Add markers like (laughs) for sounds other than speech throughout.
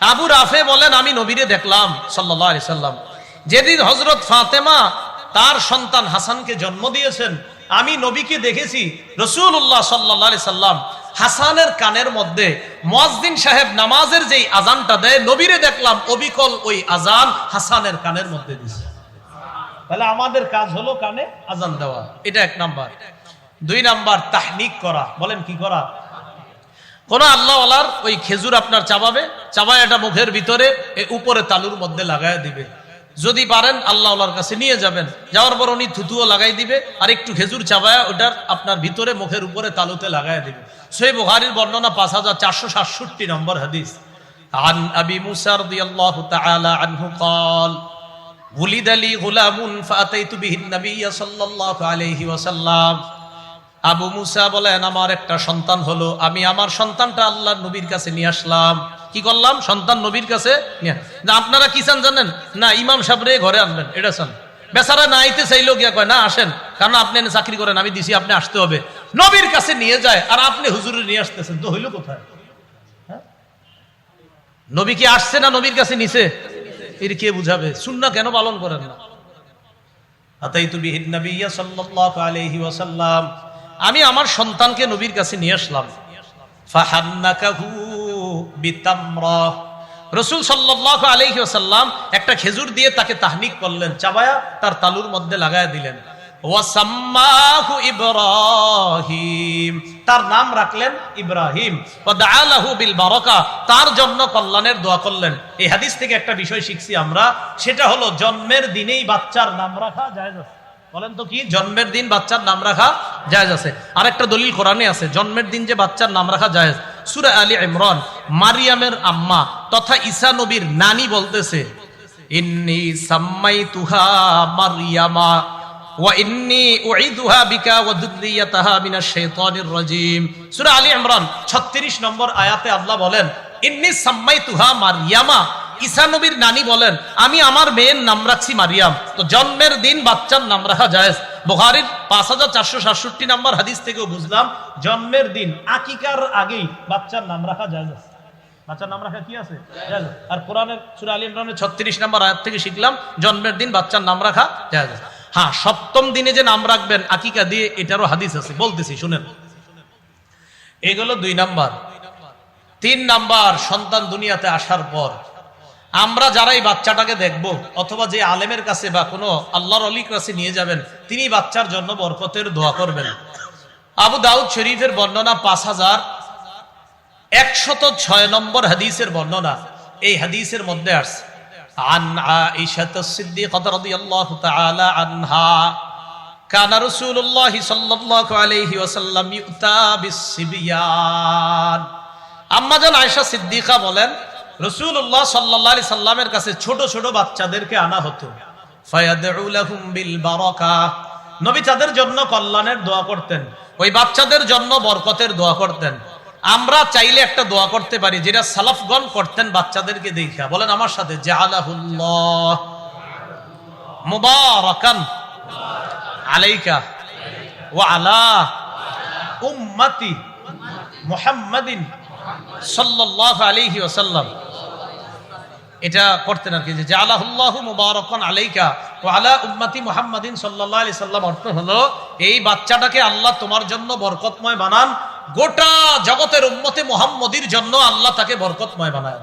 আবু রাফে বলেন, আমি নবীরে দেখলাম সাল্লাম। যেদিন হজরত ফাতেমা তার সন্তান হাসানকে জন্ম দিয়েছেন, আমি নবীকে দেখেছি রসুল্লাহ সাল্লাহ সাল্লাম হাসানের কানের মধ্যে মোয়াজদিন সাহেব নামাজের যেই আজানটা দেয়, নবীরে দেখলাম অবিকল ওই আজান হাসানের কানের মধ্যে দিছে তাহলে আমাদের কাজ হলো কানে আজান দেওয়া। এটা এক নাম্বার। দুই নাম্বার, তাহনিক করা। বলেন কি করা? কোন আল্লাহওয়ালার ওই খেজুর আপনার চাবাবে চাবায় এটা মুখের ভিতরে এ উপরে তালুর মধ্যে লাগায় দিবে যদি পারেন আল্লাহওয়ালার কাছে নিয়ে যাবেন যাওয়ার পর উনি থুতুও লাগাই দিবে আর একটু খেজুর চাবায় ওটার আপনার ভিতরে মুখের উপরে তালুতে লাগায় দিবে সেই বুহারির বর্ণনা পাঁচ হাজার চারশো সাতষট্টি নম্বর হাদিস عن أبي موسى رضي الله تعالى عنه قال ولد لي غلام فأتيت به النبي صلى الله عليه وسلم আবু মুসা বলেন, আমার একটা সন্তান হলো, আমি আমার সন্তানটা আল্লাহ নবীর কাছে নিয়ে আসলাম। কি করলাম? সন্তান নবীর কাছে আপনারা কি চান জানেন? না, ইমাম সাহেবরে ঘরে আনবেন, এটা চান। বেচারা না আইতে চাইলেও গিয়া কয়, না, আসেন, কারণ আপনি এনে চাকরি করেন, আমি দিছি, আপনি আসতে হবে। নবীর কাছে নিয়ে যায়, আর আপনি হুজুরে নিয়ে আসতেছেন, তো হইল কোথায়? হ্যাঁ? নবী কি আসছে না নবীর কাছে নিছে? এর কে বুঝাবে? সুন্না কেন পালন করেন না? আতাইতু বিহিন নবিয়্যা সাল্লাল্লাহু আলাইহি ওয়াসাল্লাম। আমি আমার সন্তানকে নবীর কাছে নিয়ে আসলাম। রসুল সাল্লাল্লাহু আলাইহি ওয়াসাল্লাম একটা খেজুর দিয়ে তাকে তাহনিক করলেন, চাবায়া তার তালুর মধ্যে লাগায়া দিলেন। ইব্রাহিম। তার নাম রাখলেন ইব্রাহিম। বিল বারাকা তার জন্য কল্যাণের দোয়া করলেন। এই হাদিস থেকে একটা বিষয় শিখছি আমরা, সেটা হলো জন্মের দিনেই বাচ্চার নাম রাখা যায় বলেন তো কি? জন্মের দিন বাচ্চার নাম রাখা জায়েজ আছে। আরেকটা দলিল কোরআনে আছে, জন্মের দিন যে বাচ্চার নাম রাখা জায়েজ। সূরা আলী ইমরান, মারিয়ামের আম্মা তথা ঈসা নবীর নানি বলতেছে, ইন্নী সাম্মাইতুহা মারিয়ামা ওয়া ইন্নী উঈদুহা বিকা ওয়া যুররিয়াতাহা মিনাশ শাইতানির রাজীম। সূরা আলী ইমরান 36 নম্বর আয়াতে আল্লাহ বলেন, ইন্নী সাম্মাইতুহা মারিয়ামা। ঈসা নবীর নানি বলেন, আমি আমার মেয়ের নাম রাখছি মারিয়াম। তো জন্মের দিন বাচ্চার নাম রাখা যায় বুখারীর পাঁচ হাজার চারশো সাতষট্টি নম্বর হাদিস থেকেও বুঝলাম, জন্মের দিন আকিকার আগেই বাচ্চার নাম রাখা যায় বাচ্চার নাম রাখা কি আছে? জায়েজ। আর কোরআনের সূরা আলী ইমরানের 36 নম্বর আয়াত থেকে শিখলাম, জন্মের দিন বাচ্চার নাম রাখা যায় হ্যাঁ সপ্তম দিনে যে নাম রাখবেন আকিকা দিয়ে, এটারও হাদিস আছে। বলতেছি, শুনেন। এগুলো দুই নাম্বার। তিন নাম্বার, সন্তান দুনিয়াতে আসার পর আমরা যারা এই বাচ্চাটাকে দেখব অথবা যে আলেমের কাছে বা কোনো আল্লাহর অলির কাছে নিয়ে যাবেন তিনি বাচ্চার জন্য বরকতের দোয়া করবেন আবু দাউদ শরীফের বর্ণনা পাঁচ হাজার একশত ছয় নম্বর হাদিসের বর্ণনা এই হাদিসের মধ্যে আসছে عن عائشة الصديقة رضي الله تعالى عنها كان رسول الله صلى الله عليه وسلم يؤتى بالصبيان আম্মা জান আয়েশা সিদ্দিকা বলেন রসুল্লাহ সাল্লাহ সাল্লামের কাছে ছোট ছোট বাচ্চাদেরকে আনা হতো। নবী তাদের জন্য কল্যাণের দোয়া করতেন। ওই বাচ্চাদের জন্য বরকতের দোয়া করতেন। আমরা চাইলে একটা দোয়া করতে পারি যেটা সালাফগণ করতেন বাচ্চাদেরকে দেখা বলেন আমার সাথে জালাহুল্লাহ মুবারাকান। আলাইকা। ওয়া আলা উম্মতি মুহাম্মাদিন সাল্লাল্লাহু আলাইহি ওয়াসাল্লাম। এটা করতেন আর কি, যে জালাহুল্লাহু মুবারাকান আলাইকা ওয়া আলা উম্মতি মুহাম্মাদিন সাল্লাল্লাহু আলাইহি সাল্লাম। অর্থ হলো, এই বাচ্চাটাকে আল্লাহ তোমার জন্য বরকতময় বানান, গোটা জগতের উম্মতে মুহাম্মদির জন্য আল্লাহ তাকে বরকতময় বানায়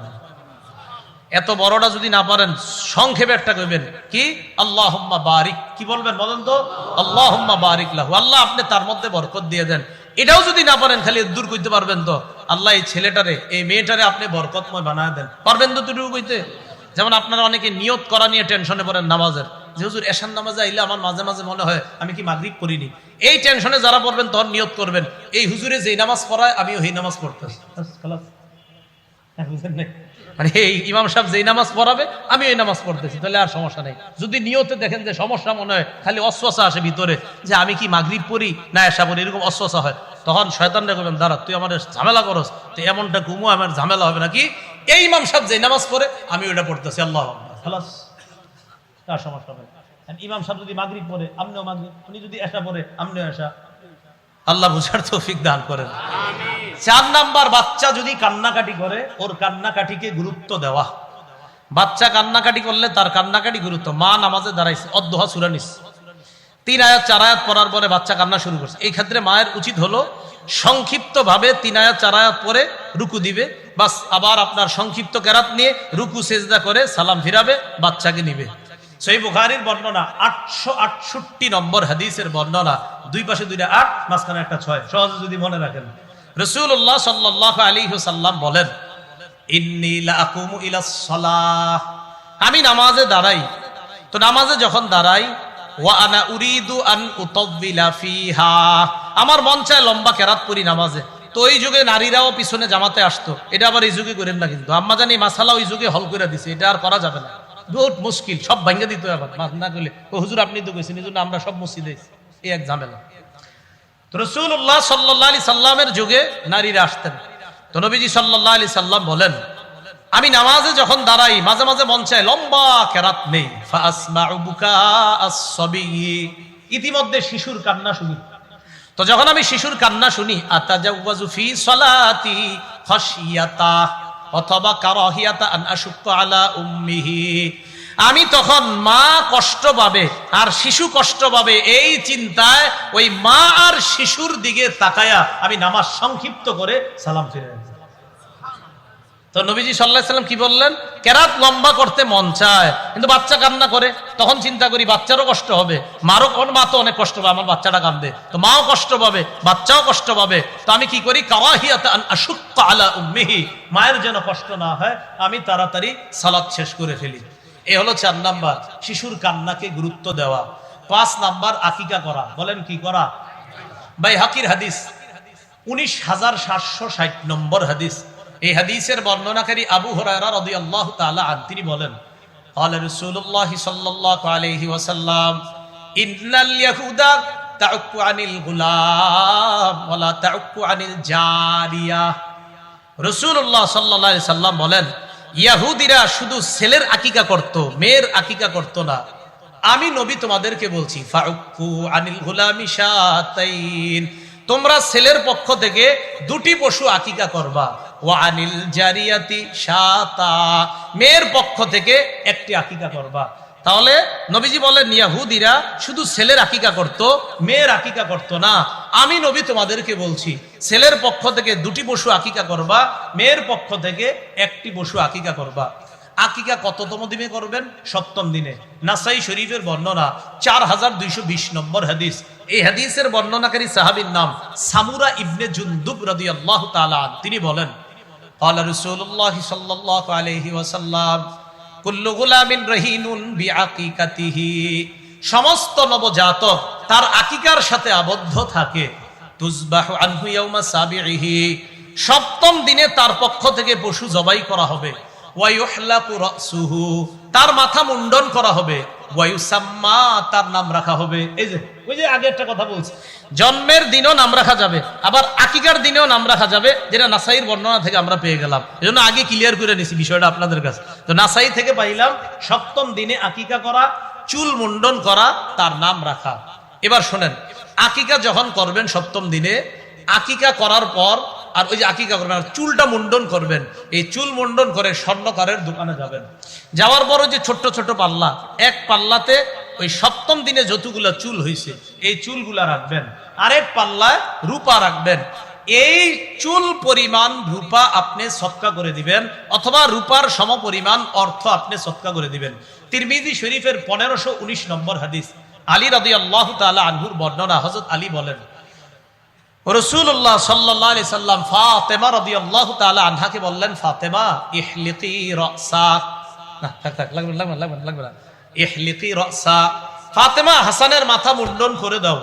এত বড়টা যদি না পারেন, সংক্ষেপে একটা কইবেন, কি? আল্লাহ বারিক। কি বলবেন বলেন তো? আল্লাহ বারিক লাহু। আল্লাহ আপনি তার মধ্যে বরকত দিয়ে দেন। এটাও যদি না পারেন, খালি দূর করতে পারবেন তো? আল্লাহ এই ছেলেটারে, এই মেয়েটারে আপনি বরকতময় বানায় দেন। পারবেন তো দুটুকু কইতে যেমন আপনারা অনেকে নিয়ত করা নিয়ে টেনশনে পড়েন নামাজের। যে হুজুর এশান নামাজে আইলে আমার মাঝে মাঝে মনে হয় আমি কি মাগরিব করিনি। এই টেনশনে যারা পড়বেন, তখন নিয়ত করবেন। এই হুজুরে যেই নামাজ পড়ায় আমি ওই নামাজ নাই? মানে এই ইমাম সাহেব যেই নামাজ পড়াবে আমি ওই নামাজ পড়তেছি, তাহলে আর সমস্যা নেই। যদি নিয়তে দেখেন যে সমস্যা মনে হয়, খালি অশ্বাসা আসে ভিতরে, যে আমি কি মাগরিব পড়ি, না এসা পড়ি, এরকম অশ্বাসা হয়। তখন শয়তান করবেন দাঁড়া তুই আমার ঝামেলা করস তুই এমনটা ঘুমো আমার ঝামেলা হবে নাকি? এই ইমাম সাহেব যেই নামাজ পড়ে আমি ওইটা পড়তেছি আল্লাহ খালাস তার সমস্যা হবে। ইমাম সাহেব যদি মাগরিব পড়ে আপনিও মাগরিব উনি যদি এসা পড়ে আপনিও এসা আল্লাহ বুঝার তৌফিক দান করেন। চার নাম্বার বাচ্চা যদি কান্নাকাটি করে ওর কান্নাকাটিকে গুরুত্ব দেওয়া। বাচ্চা কান্নাকাটি করলে তার কান্নাকাটি গুরুত্ব। মা নামাজে দাঁড়াইছে অদ্দোহা সুরানিস তিন আয়াত, চার আয়াত পড়ার পরে বাচ্চা কান্না শুরু করছে। এই ক্ষেত্রে মায়ের উচিত হলো সংক্ষিপ্ত ভাবে তিন আয়াত, চার আয়াত পরে রুকু দিবে। বাস, আবার আপনার সংক্ষিপ্ত কেরাত নিয়ে রুকু, সেজদা করে সালাম ফিরাবে, বাচ্চাকে নিবে। সেই বুখারির বর্ণনা, আটশো আটষট্টি নম্বর হাদিসের বর্ণনা। দুই পাশে দুইটা আট, মাঝখানে একটা ছয়। সহজে যদি মনে রাখেন। রসুল্লাহ সাল্লাহ আলী সাল্লাম বলেন আমি নামাজে দাঁড়াই। তো নামাজে যখন দাঁড়াই আমার মন চায় লম্বা কেরাত পড়ি নামাজে। তো ওই যুগে নারীরাও পিছনে জামাতে আসতো। এটা আবার এই যুগে করেন না কিন্তু। আম্মা জানি মাসালা ওই যুগে হল করে দিছে। এটা আর করা যাবে না। বহুত মুশকিল। সব ভাঙ্গে দিতে আবার না করলে ও হুজুর, আপনি তো কইছেন, এই জন্য আমরা সব মসজিদে এই এক ঝামেলা। তো রসুল্লাহ সাল্লাহ আলি সাল্লামের যুগে নারীরা আসতেন। তো নবীজি সাল্লাহ আলি সাল্লাম বলেন আমি নামাজে যখন দাঁড়াই, মাঝে মাঝে মন চায়, লম্বা কেরাত নেই। ইতিমধ্যে শিশুর কান্না শুনি তো যখন আমি শিশুর কান্না শুনি অথবা আলা উম্মিহি আমি তখন মা কষ্ট পাবে আর শিশু কষ্ট পাবে এই চিন্তায় ওই মা আর শিশুর দিকে তাকায়া আমি নামাজ সংক্ষিপ্ত করে সালাম ফিরে। তো নবীজি সাল্লাহ সাল্লাম কি বললেন? কেরাত লম্বা করতে মন চায়, কিন্তু বাচ্চা কান্না করে। তখন চিন্তা করি বাচ্চারও কষ্ট হবে। মারও ওর মা তো অনেক কষ্ট পাবে আমার বাচ্চাটা কান্দে তো মাও কষ্ট পাবে, বাচ্চাও কষ্ট পাবে। তো আমি কি করি? আলা উম্মিহি, মায়ের যেন কষ্ট না হয়, আমি তাড়াতাড়ি সালাদ শেষ করে ফেলি। এ হলো চার নাম্বার, শিশুর কান্নাকে গুরুত্ব দেওয়া। পাঁচ নাম্বার, আকিকা করা। বলেন কি করা? ভাই হাকির হাদিস, উনিশ হাজার সাতশো ষাট নম্বর হাদিস। এই হাদিসের বর্ণনাকারী আবু হরায়রা রাদিয়াল্লাহু তাআলা আন তিনি বলেন قال رسول الله صلى الله عليه وسلم ان اليهود تعك عن الغلام ولا تعك عن الجاريه রসুল্লাহ সাল্লাহ সাল্লাম বলেন ইয়াহুদিরা শুধু ছেলের আকিকা করত মেয়ের আকিকা করত না আমি নবী তোমাদেরকে বলছি ফাউকু আনিল গুলামি শাতাইন তোমরা ছেলের পক্ষ থেকে দুটি পশু আকিকা করবা ও আনিল জারিয়াতি শাতা। মেয়ের পক্ষ থেকে একটি আকিকা করবা। তাহলে নবীজি বলেন, ইয়াহুদিরা শুধু ছেলের আকিকা করত, মেয়ের আকিকা করত না। আমি নবী তোমাদেরকে বলছি, ছেলের পক্ষ থেকে দুটি পশু আকিকা করবা, মেয়ের পক্ষ থেকে একটি পশু আকিকা করবা। আকিকা কততম দিনে করবেন? সপ্তম দিনে। নাসাই শরীফের বর্ণনা চার হাজার দুইশো বিশ নম্বর হাদিস। এই হাদিসের বর্ণনাকারী সাহাবীর নাম সামুরা ইবনে জুন্দুব রদি আল্লাহ তিনি বলেন قال رسول الله صلى الله عليه وسلم কুল্লু গুলামিন রহিনুন বিআকিকাতিহি সমস্ত নবজাতক তার আকিকার সাথে আবদ্ধ থাকে তুজবাহু আনহু ইয়াউমা সাবিহি সপ্তম দিনে তার পক্ষ থেকে পশু জবাই করা হবে ওয়ায়ুহলাকু রাসুহু তার মাথা মুন্ডন করা হবে তার নাম রাখা হবে। এই যে, ওই যে আগে একটা কথা বলছি। জন্মের দিনও নাম রাখা যাবে, আবার আকিকার দিনেও নাম রাখা যাবে, যেটা নাসাইর বর্ণনা থেকে আমরা পেয়ে গেলাম। এজন্য আগে ক্লিয়ার করে নিছি বিষয়টা আপনাদের কাছে। তো নাসাই থেকে পাইলাম, সপ্তম দিনে আকিকা করা, চুল মুন্ডন করা, তার নাম রাখা। এবার শোনেন, আকিকা যখন করবেন সপ্তম দিনে, আকিকা করার পর আর ওই যে আকিকা করবেন, আর চুলটা মুন্ডন করবেন। এই চুল মুন্ডন করে স্বর্ণকারের দোকানে যাবেন। যাওয়ার পর যে ছোট্ট ছোট পাল্লা, এক পাল্লাতে ওই সপ্তম দিনে যতগুলা চুল হয়েছে এই চুলগুলা রাখবেন। আরেক পাল্লায় রূপা রাখবেন। এই চুল পরিমাণ রূপা আপনি সৎকা করে দিবেন, অথবা রূপার সম পরিমাণ অর্থ আপনি সৎকা করে দিবেন। তিরমিজি শরীফের পনেরোশো উনিশ নম্বর হাদিস। আলী রদি আল্লাহ তালা আনহুর বর্ণনা হজরত আলী বলেন রসুল্লাহ সাল্লাহ সাল্লাম ফাতেমা আল্লাহ তালা আনহাকে বললেন, ফাতেমা ইহলিকি ফাতেমা মাথা দাও।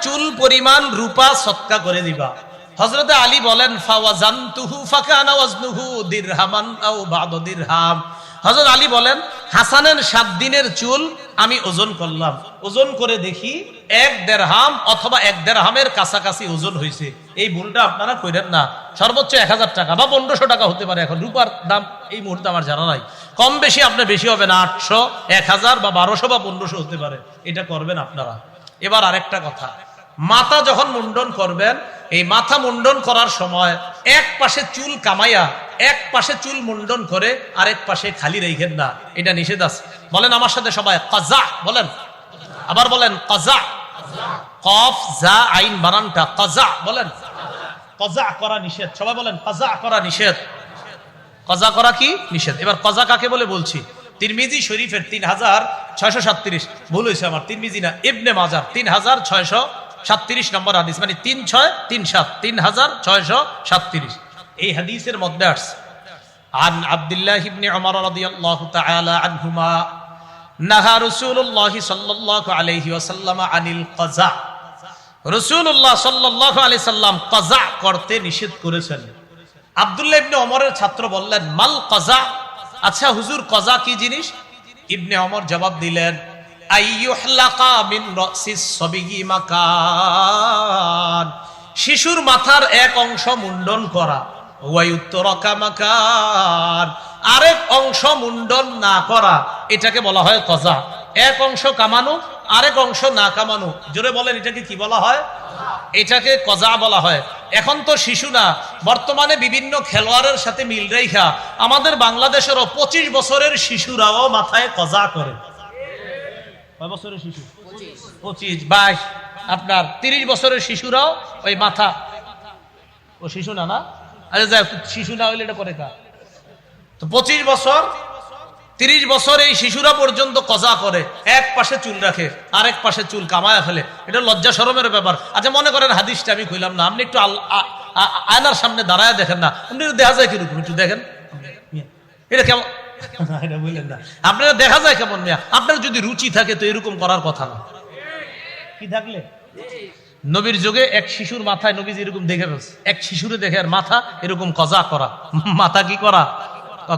চুল পরিমাণ রূপা সৎকা করে দিবা। হযরতে আলী বলেন হযরত আলী বলেন, হাসানের সাত দিনের চুল আমি ওজন করলাম। ওজন করে দেখি এক দেড়হাম অথবা এক দেড়হামের কাছাকাছি ওজন হয়েছে এই ভুলটা আপনারা কইরেন না। সর্বোচ্চ এক হাজার টাকা বা পনেরোশো টাকা হতে পারে। এখন রূপার দাম এই মুহূর্তে আমার জানা নাই। কম বেশি আপনার বেশি হবে না আটশো, এক হাজার বা বারোশো বা পনেরোশো হতে পারে। এটা করবেন আপনারা। এবার আরেকটা কথা। মাথা যখন মুন্ডন করবেন, এই মাথা মুন্ডন করার সময় এক পাশে চুল কামাইয়া, এক পাশে চুল মুন্ডন করে আরেক পাশে খালি রেখেন না। এটা নিষেধ আছে। বলেন আমার সাথে সবাই, কাজা, বলেন। আবার বলেন, কাজা। কফ যা আইন বানানটা কাজা, বলেন। কজা করা নিষেধ। সবাই বলেন, কাজা করা নিষেধ। কজা করা কি? নিষেধ। এবার কজা কাকে বলে বলছি? তিরমিজি শরীফের তিন হাজার ছয়শো সাতত্রিশ। ভুল হয়েছে আমার, তিরমিজি না, ইবনে মাজার। তিন হাজার ছয়শো সাতত্রিশ নম্বর হাদিস মানে তিন ছয় তিন সাত তিন হাজার ছয়শো সাতত্রিশ এই হাদিসের মধ্যে আসছে عن عبد الله بن عمر رضي الله تعالى عنهما نهى رسول الله صلى الله عليه وسلم عن القزع রসুল্লাহ সাল্লাহ আলি সাল্লাম কজা করতে নিষেধ করেছেন আবদুল্লাহ ইবনে অমরের ছাত্র বললেন মাল কজা আচ্ছা হুজুর কজা কি জিনিস ইবনে অমর জবাব দিলেন শিশুর মাথার এক অংশ মুন্ডন করা। আরেক অংশ মুন্ডন না করা। এটাকে বলা হয় কজা। এক অংশ কামানো, আরেক অংশ না কামানো। জোরে বলেন, এটাকে কি বলা হয়? এটাকে কজা বলা হয়। এখন তো শিশু না। বর্তমানে বিভিন্ন খেলোয়াড়ের সাথে মিল রেখা আমাদের বাংলাদেশেরও পঁচিশ বছরের শিশুরাও মাথায় কজা করে। কয় বছরের শিশু? পঁচিশ। বাইশ। আপনার তিরিশ বছরের শিশুরাও ওই মাথা। ও শিশু না না? আরে যাই শিশু না হইলে এটা করে কা তো পঁচিশ বছর তিরিশ বছর এই শিশুরা পর্যন্ত কজা করে? এক পাশে চুল রাখে আরেক পাশে চুল কামায়া ফেলে। এটা লজ্জা সরমের ব্যাপার। আচ্ছা মনে করেন হাদিসটা আমি কইলাম না। আপনি একটু আয়নার সামনে দাঁড়ায় দেখেন না। আপনি দেখা যায় কীরকম? একটু দেখেন। এটা কেমন এটা বললেন না। আপনারা দেখা যায় কেমন মিয়া? আপনার যদি রুচি থাকে তো এরকম করার কথা না। কি থাকলে? নবীর যুগে এক শিশুর মাথায় নবীজি এরকম দেখে ফেলছে। এক শিশুরে দেখে আর মাথা এরকম কজা করা। মাথা কি করা?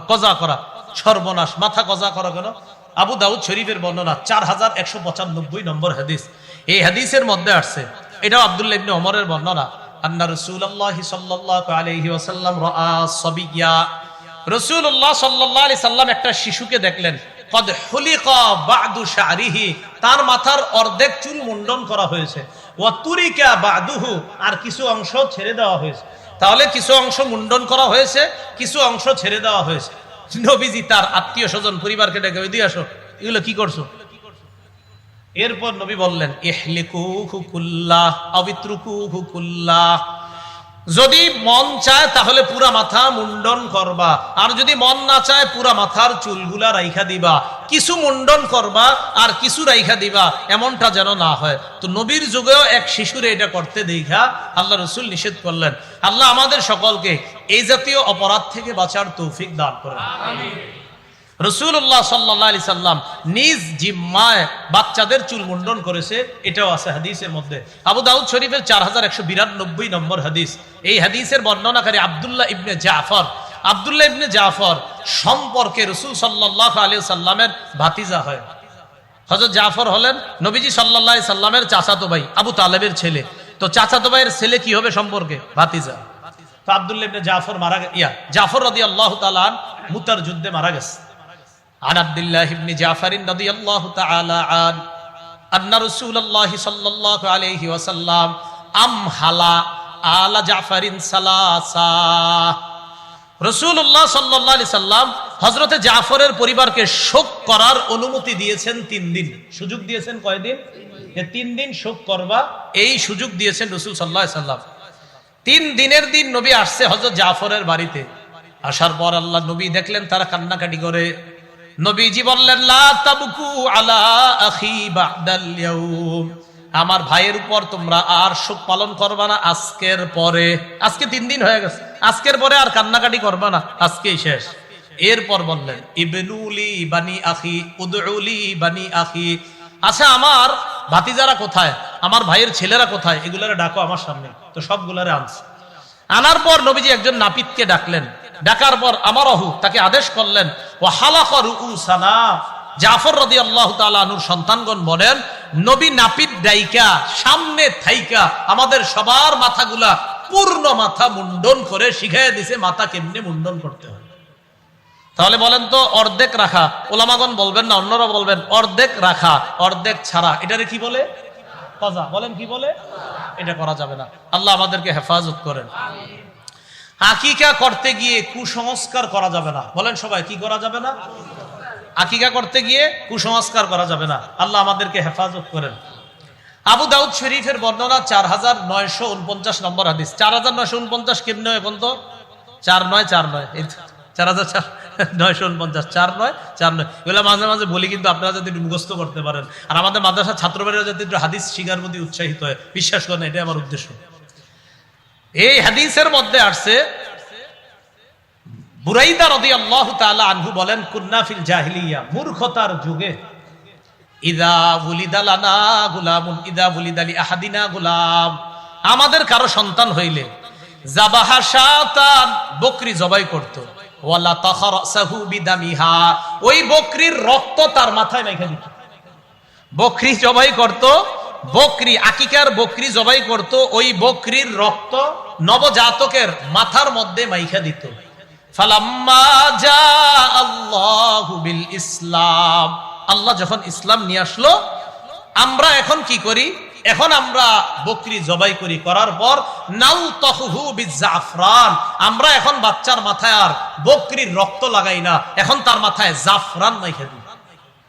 কজা করা। সর্বনাশ। মাথা কজা করা কেন? আবু দাউদ শরীফের বর্ণনা চার হাজার একশো পঁচানব্বই নম্বর হাদিস। এই হাদিসের মধ্যে আসছে। এটাও আব্দুল্লাহ ইবনে ওমরের বর্ণনা। আন্না রাসূলুল্লাহি সাল্লাল্লাহু আলাইহি ওয়াসাল্লাম রাআ সাবিয়্যা রাসূলুল্লাহ সাল্লাল্লাহু আলি সাল্লাম একটা শিশুকে দেখলেন। তার মাথার অর্ধেক চুল মুন্ডন করা হয়েছে। আর কিছু অংশ ছেড়ে দেওয়া হয়েছে। তাহলে কিছু অংশ মুন্ডন করা হয়েছে, কিছু অংশ ছেড়ে দেওয়া হয়েছে। নবীজি তার আত্মীয় স্বজন পরিবারকে ডেকে দিয়ে আসো, এগুলো কি করছ? এরপর নবী বললেন ইহলিকু হুকুল্লাহ অবিত্রুকু হুকুল্লাহ যদি মন চায় তাহলে পুরা মাথা মুন্ডন করবা। আর যদি মন না চায়, পুরা মাথার চুলগুলা রাইখা দিবা। কিছু মুন্ডন করবা আর কিছু রাইখা দিবা, এমনটা যেন না হয়। তো নবীর যুগেও এক শিশুরে এটা করতে দেখা, আল্লাহ রসুল নিষেধ করলেন। আল্লাহ আমাদের সকলকে এই জাতীয় অপরাধ থেকে বাঁচার তৌফিক দান করেন। রসুল্লাহ সাল্লি সাল্লাম নিজ জিম্মায় বাচ্চাদের চুল মুন্ডন করেছে, এটাও আছে হাদিসের মধ্যে। আবু দাউদ শরীফের চার হাজার একশো বিরানব্বই নম্বর হাদিস। এই হাদিসের বর্ণনাকারী আবদুল্লাহ ইবনে জাফর। আবদুল্লাহ ইবনে জাফর সম্পর্কে রসুল সাল্লাহ আলী সাল্লামের ভাতিজা হয়। হজরত জাফর হলেন নবীজি সাল্লাহ সাল্লামের চাচাতো ভাই, আবু তালেবের ছেলে। তো চাচাতো ভাইয়ের ছেলে কি হবে সম্পর্কে? ভাতিজা। তো আবদুল্লাহ ইবনে জাফর মারা গে- ইয়া, জাফর রদি আল্লাহ তালান মুতার যুদ্ধে মারা গেছে। عن عبد الله بن جعفر رضي الله تعالى عنه أن رسول الله صلى الله عليه وسلم أمهل آل جعفر ثلاثة রসুল্লাহ সাল্লাহ সাল্লাম হজরতে জাফরের পরিবারকে শোক করার অনুমতি দিয়েছেন তিন দিন সুযোগ দিয়েছেন কয়দিন যে তিন দিন শোক করবা এই সুযোগ দিয়েছেন রসুল সাল্লাহ সাল্লাম তিন দিনের দিন নবী আসছে হজরত জাফরের বাড়িতে আসার পর আল্লাহ নবী দেখলেন তারা কান্নাকাটি করে নবীজি বললেন, লা আলা আমার ভাইয়ের উপর তোমরা আর শোক পালন করবা না। আজকের পরে, আজকে তিন দিন হয়ে গেছে। আজকের পরে আর কান্নাকাটি করবা না। আজকেই শেষ। এরপর বললেন ইবনুলি বানি আখি উদউলি বানি আখি। আচ্ছা আমার ভাতিজারা কোথায়? আমার ভাইয়ের ছেলেরা কোথায়? এগুলারে ডাকো আমার সামনে। তো সবগুলারে আনছে। আনার পর নবীজি একজন নাপিতকে ডাকলেন ডাকার পর আমার অহু তাকে আদেশ করলেন ও হালাকর সানা জাফর রদি আল্লাহ তালুর সন্তানগণ বলেন, নবী নাপিত ডাইকা, সামনে থাইকা, আমাদের সবার মাথাগুলা পূর্ণ মাথা মুন্ডন করে শিখাইয়া দিছে, মাথা কেমনে মুন্ডন করতে হয়? তাহলে বলেন তো, অর্ধেক রাখা। ওলামাগন বলবেন না, অন্যরা বলবেন, অর্ধেক রাখা, অর্ধেক ছাড়া। এটারে কি বলে? বলেন কি বলে? এটা করা যাবে না। আল্লাহ আমাদেরকে হেফাজত করেন। আকিকা করতে গিয়ে কুসংস্কার করা যাবে না। বলেন সবাই, কি করা যাবে না? আকিকা করতে গিয়ে কুসংস্কার করা যাবে না। আল্লাহ আমাদেরকে হেফাজত করেন। আবু দাউদ শরীফের বর্ণনা চার হাজার নয়শো উনপঞ্চাশ নম্বর হাদিস। চার হাজার নয়শো উনপঞ্চাশ কেমনে এখন তো চার নয় চার নয়। এই চার হাজার চার নয়শো উনপঞ্চাশ, চার নয় চার নয়। এগুলো মাঝে মাঝে বলি কিন্তু আপনারা যদি একটু মুখস্থ করতে পারেন। আর আমাদের মাদ্রাসার ছাত্রবাড়িরা যাতে একটু হাদিস শিকার প্রতি উৎসাহিত হয়, বিশ্বাস করেন এটাই আমার উদ্দেশ্য। এই হাদিসের মধ্যে আসছে, বুরাইদা রদি আল্লাহ আনহু বলেন, কুন্না ফিল জাহিলিয়া, মূর্খতার যুগে। গুলাম। আমাদের কারও সন্তান হইলে জাবাহা বকরি জবাই করত। ওয়ালা ওই বকরির রক্ত তার মাথায় মেখে দিত। বকরি জবাই করত বকরি, আকিকার বকরি জবাই করত, ওই বকরির রক্ত নবজাতকের মাথার মধ্যে মাইখা দিত। ইসলাম। আল্লাহ যখন ইসলাম নিয়ে আসলো, আমরা এখন কি করি? এখন আমরা বকরি জবাই করি, করার পর নাউ তহু জাফরান আমরা এখন বাচ্চার মাথায় আর বকরির রক্ত লাগাই না, এখন তার মাথায় জাফরান মাইখা দিই।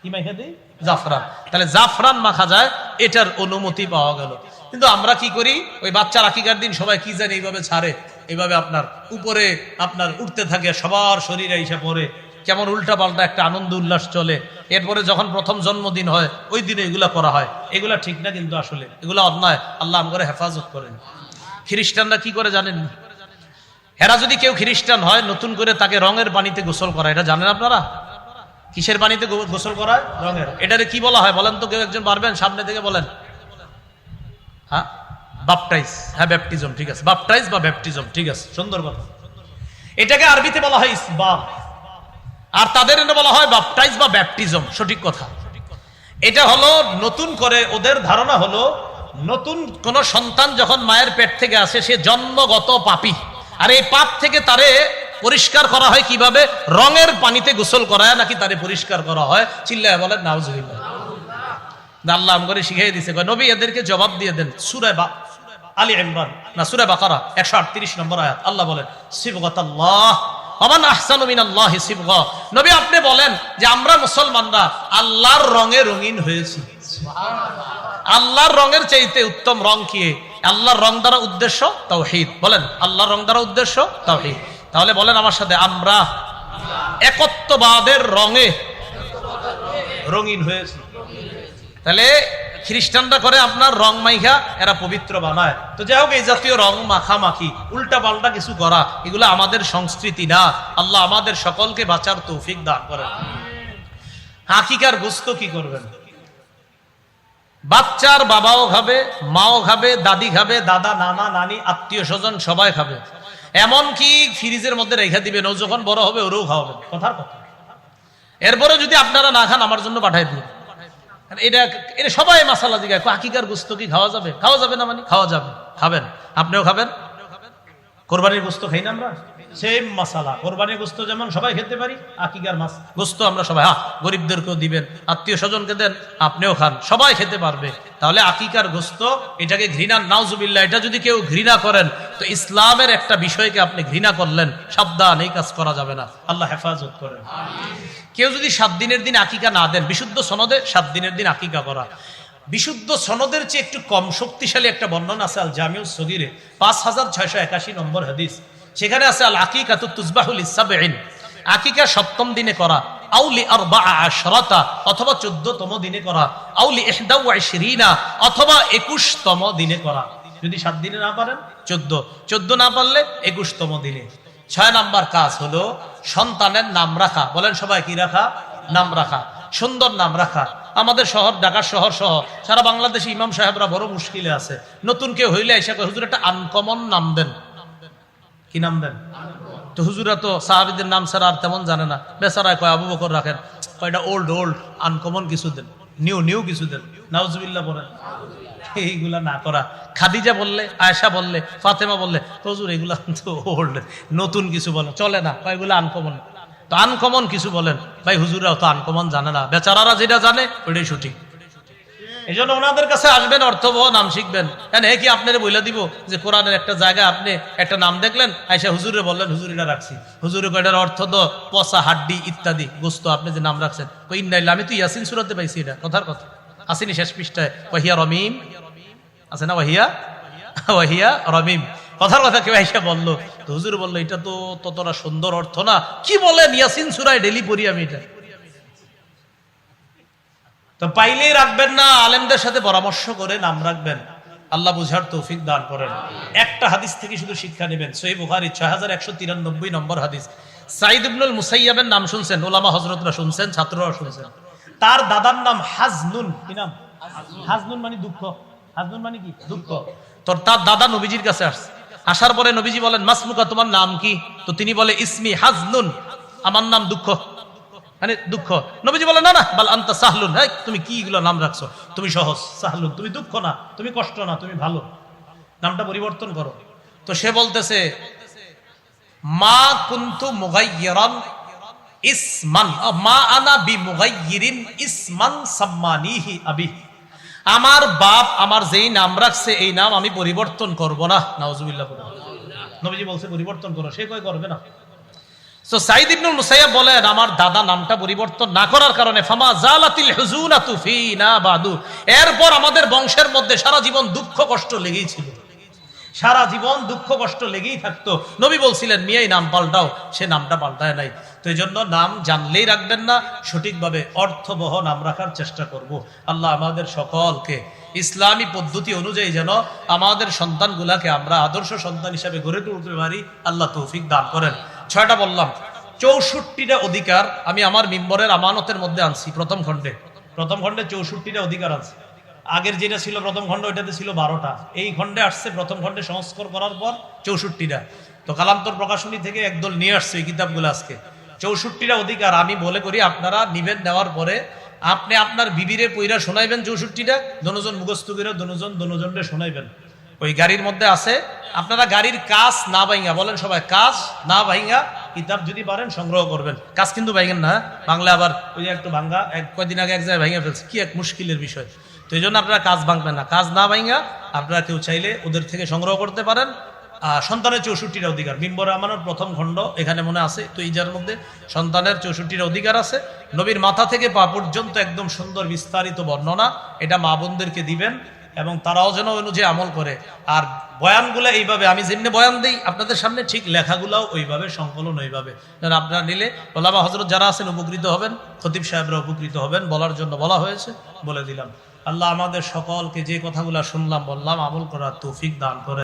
কি মাইখা দিই? জাফরান। তাহলে জাফরান মাখা যায়, এটার অনুমতি পাওয়া গেল। কিন্তু আমরা কি করি? ওই বাচ্চার আকিকার দিন সবাই কি জানে এইভাবে ছাড়ে? এইভাবে আপনার উপরে আপনার উঠতে থাকে, সবার শরীরে এসে পড়ে। কেমন উল্টা পাল্টা একটা আনন্দ উল্লাস চলে। এরপরে যখন প্রথম জন্মদিন হয়, ওই দিনে এগুলা করা হয়। এগুলা ঠিক না কিন্তু আসলে। এগুলা অন্যায়। আল্লাহ আমগরে হেফাজত করেন। খ্রিস্টানরা কি করে জানেন? এরা যদি কেউ খ্রিস্টান হয়, নতুন করে তাকে রঙের পানিতে গোসল করা এটা জানেন আপনারা? কিসের পানিতে গোসল করায় রঙের। এটারে কি বলা হয়? বলেন তো কেউ একজন পারবেন? সামনে থেকে বলেন। হ্যাঁ? বাপটাইজ হ্যাঁ ব্যাপটিজম ঠিক আছে। বাপটাইজ বা ব্যাপটিজম ঠিক আছে। সুন্দর কথা। এটাকে আরবিতে বলা হয় ইসবাব আর তাদের এটা বলা হয় বাপটাইজ বা ব্যাপটিজম সঠিক কথা। এটা হলো নতুন করে ওদের ধারণা হলো নতুন কোন সন্তান যখন মায়ের পেট থেকে আসে, সে জন্মগত পাপী। আর এই পাপ থেকে তারে পরিষ্কার করা হয় কীভাবে? রঙের পানিতে গোসল করায় নাকি তারে পরিষ্কার করা হয়? চিল্লায় বলেন, নাউজুবিল্লাহ। আল্লাহ করে শিখিয়ে দিছে নবী, এদেরকে জবাব দিয়ে দেন। সুরে বা আলী ইমরান। না, সুরে বাকারা, একশো আটত্রিশ নম্বর আয়াত। আল্লাহ বলেন শিবগতাল্লাহ অমান আহসানু মিনাল্লাহি সিবগা। নবী, আপনি বলেন যে আমরা মুসলমানরা আল্লাহর রঙে রঙিন হয়েছি। আল্লাহর রঙের চাইতে উত্তম রং কি? আল্লাহর রং দ্বারা উদ্দেশ্য তাওহীদ। বলেন, আল্লাহর রং দ্বারা উদ্দেশ্য তাওহীদ। তাহলে বলেন আমার সাথে আমরা একত্ববাদের রঙে রঙিন হয়েছি। তাহলে খ্রিস্টানরা করে আপনার রং মাইখা এরা পবিত্র বানায়। তো যাই হোক এই জাতীয় রং মাখামাখি উল্টা পাল্টা কিছু করা এগুলো আমাদের সংস্কৃতি না। আল্লাহ আমাদের সকলকে বাঁচার তৌফিক দান করেন। হাকিকার গোস্ত কি করবেন? বাচ্চার বাবাও খাবে মাও খাবে দাদি খাবে দাদা নানা নানি আত্মীয় স্বজন সবাই খাবে। এমন কি ফ্রিজের মধ্যে রেখে দিবেন, ও যখন বড় হবে, ওরও খাওয়াবেন। কথার কথা। এরপরে যদি আপনারা না খান, আমার জন্য পাঠাই দিন। এটা এটা সবাই মাসালা দিকে আকিকার গুস্ত কি খাওয়া যাবে? খাওয়া যাবে না মানে? খাওয়া যাবে। খাবেন। আপনিও খাবেন? কোরবানির গুস্ত খাই না আমরা? সেম মশালা কোরবানির গোস্ত যেমন সবাই খেতে পারি আকিকার মাছ গোস্ত আমরা সবাই হ্যাঁ গরিবদেরকেও দিবেন আত্মীয় স্বজনকে দেন আপনিও খান সবাই খেতে পারবে। তাহলে আকিকার গোস্ত এটাকে ঘৃণা নাউজুবিল্লাহ এটা যদি কেউ ঘৃণা করেন তো ইসলামের একটা বিষয়কে আপনি ঘৃণা করলেন সাবধান এই কাজ করা যাবে না। আল্লাহ হেফাজত করেন। কেউ যদি সাত দিনের দিন আকিকা না দেন বিশুদ্ধ সনদে সাত দিনের দিন আকিকা করা। বিশুদ্ধ সনদের চেয়ে একটু কম শক্তিশালী একটা বর্ণনা আছে আল জামিউ সগিরে পাঁচ হাজার ছয়শো একাশি নম্বর হাদিস। সেখানে আছে আল আকিকা তুজবাহুল ইসাবেইন আকিকা সপ্তম দিনে করা। আউলি আর বা আশরতা, অথবা চোদ্দতম দিনে করা। আউলি এহদাউ আশরিনা অথবা একুশতম দিনে করা। যদি সাত দিনে না পারেন, চোদ্দ। চোদ্দ না পারলে একুশতম দিনে। ছয় নাম্বার কাজ হলো সন্তানের নাম রাখা। বলেন সবাই, কি রাখা? নাম রাখা। সুন্দর নাম রাখা। আমাদের শহর, ঢাকার শহর সহ সারা বাংলাদেশে ইমাম সাহেবরা বড় মুশকিলে আছে। নতুন কেউ হইলে এসে হুজুর, একটা আনকমন নাম দেন। কি নাম দেন? তো হুজুরা তো সাহাবিদের নাম ছাড়া আর তেমন জানে না। বেচারায় কয়, আবু বকর রাখেন। কয়টা ওল্ড ওল্ড আনকমন কিছু দেন। নিউ নিউ কিছু দেন। নাউজুবিল্লাহ বলেন। এইগুলা না করা। খাদিজা বললে, আয়েশা বললে, ফাতেমা বললে, হুজুর, এগুলা তো ওল্ড নতুন কিছু বলেন। চলে না। কয়গুলো আনকমন তো আনকমন কিছু বলেন। ভাই, হুজুরাও তো আনকমন জানে না। বেচারারা যেটা জানে, ওইটাই সঠিক। এই জন্য ওনাদের কাছে আসবেন, অর্থবহ নাম শিখবেন। কি আপনার দিব যে কোরআনের একটা জায়গায় আপনি একটা নাম দেখলেন, আইসা হুজুরে বললেন হুজুরিটা রাখছি। কয়টার অর্থ তো পচা হাড্ডি ইত্যাদি, গোস্ত আপনি যে নাম রাখছেন। আমি তো ইয়াসিন সুরাতে পাইছি এটা। কথার কথা। আসেনি শেষ পৃষ্ঠায় ওহিয়া রমিম। আছে না ওহিয়া (laughs) ওহিয়া রমিম। কথার কথা কেউ আইসা বলল, তো হুজুর বলল, এটা তো ততটা সুন্দর অর্থ না। কি বলেন, ইয়াসিন সুরায় ডেলি পড়ি আমি এটা। তো পাইলেই রাখবেন না, আলেমদের সাথে পরামর্শ করে নাম রাখবেন। আল্লাহ বুঝার তৌফিক দান করেন। একটা হাদিস থেকে শুধু শিক্ষা নেবেন। সহি বুখারি, ছয় হাজার একশো তিরানব্বই নম্বর হাদিস। সাইদ ইবনুল মুসাইয়াবের নাম শুনছেন, ওলামা হজরতরা শুনছেন ছাত্ররা শুনছেন। তার দাদার নাম হাজনুন। কি নাম? হাজনুন মানে দুঃখ। হাজনুন মানে কি? দুঃখ। তোর তার দাদা নবীজির কাছে আসছে আসার পরে নবীজি বলেন মাসমুকা তোমার নাম কি? তো তিনি বলে, ইসমি হাজনুন। আমার নাম দুঃখ। মানে দুঃখ। নবীজি বলে না না, বাল আন্তা সাহলুন। হ্যাঁ তুমি কি এগুলো নাম রাখছো? তুমি সহজ, সাহলুন। তুমি দুঃখ না, তুমি কষ্ট না, তুমি ভালো। নামটা পরিবর্তন করো। তো সে বলতেছে, মা কুন্তু মুগাইয়িরান ইসমান মা আনা বি মুগাইয়িরিন ইসমান সাম্মানিহি আবি। আমার বাপ আমার যেই নাম রাখছে, এই নাম আমি পরিবর্তন করব না। নাউজুবিল্লাহ। নবীজি বলছে, পরিবর্তন করো। সে কই করবে না। তো সাইদ ইবনুল মুসাইয়াব বলেন, আমার দাদা নামটা পরিবর্তন না করার কারণে ফামা জালাতিল হুজুনাতু ফিনা বাদু। এরপর আমাদের বংশের মধ্যে সারা জীবন দুঃখ কষ্ট লেগেই ছিল। সারা জীবন দুঃখ কষ্ট লেগেই থাকতো। নবী বলছিলেন, মিয়াই নাম পাল্টাও, সে নামটা পাল্টায় নাই। তো এই জন্য নাম জানলেই রাখবেন না, সঠিকভাবে অর্থবহ নাম রাখার চেষ্টা করব। আল্লাহ আমাদের সকলকে ইসলামী পদ্ধতি অনুযায়ী যেন আমাদের সন্তানগুলাকে আমরা আদর্শ সন্তান হিসাবে গড়ে তুলতে পারি, আল্লাহ তৌফিক দান করেন। ছয়টা বললাম। চৌষট্টিটা অধিকার আমি আমার মিম্বরের আমানতের মধ্যে আনছি, প্রথম খণ্ডে। প্রথম খণ্ডে চৌষট্টিটা অধিকার আছে আগের যেটা ছিল প্রথম খণ্ড, ওইটাতে ছিল বারোটা। এই খণ্ডে আসছে, প্রথম খণ্ডে সংস্কার করার পর চৌষট্টিটা। তো কালান্তর প্রকাশনী থেকে একদল নিয়ে আসছে এই কিতাবগুলো আজকে। চৌষট্টিটা অধিকার আমি বলে করি, আপনারা নিবেন নেওয়ার পরে আপনি আপনার বিবিরে পইরা শোনাইবেন চৌষট্টিটা, দনুজন মুখস্থ করে দনুজন দনুজনরে শোনাইবেন। ওই গাড়ির মধ্যে আছে আপনারা গাড়ির কাজ না ভাইঙ্গা বলেন সবাই কাজ না ভাইঙ্গা কিতাব যদি পারেন সংগ্রহ করবেন। কাজ কিন্তু ভাইঙ্গেন না বাংলা আবার ওই একটু ভাঙ্গা এক কয়দিন আগে এক জায়গায় ভেঙে ফেলছে কি এক মুশকিলের বিষয়। তো এই জন্য আপনারা কাজ ভাঙবেন না। কাজ না ভাইঙ্গা আপনারা কেউ চাইলে ওদের থেকে সংগ্রহ করতে পারেন। আহ, সন্তানের চৌষট্টির অধিকার বিম্বর আমানোর প্রথম খণ্ড এখানে মনে আছে তো এই যার মধ্যে সন্তানের চৌষট্টির অধিকার আছে। নবীর মাথা থেকে পা পর্যন্ত একদম সুন্দর বিস্তারিত বর্ণনা এটা মা বোনদেরকে দিবেন। এবং তারাও যেন অনুযায়ী আমল করে। আর বয়ানগুলো এইভাবে, আমি যেমনি বয়ান দিই, আপনাদের সামনে ঠিক লেখাগুলাও ওইভাবে, সংকলন ওইভাবে। যেন আপনারা নিলে ওলামা হজরত যারা আছেন উপকৃত হবেন, খতিব সাহেবরা উপকৃত হবেন, বলার জন্য বলা হয়েছে, বলে দিলাম। আল্লাহ আমাদের সকলকে যে কথাগুলো শুনলাম, বললাম, আমল করার তৌফিক দান করে।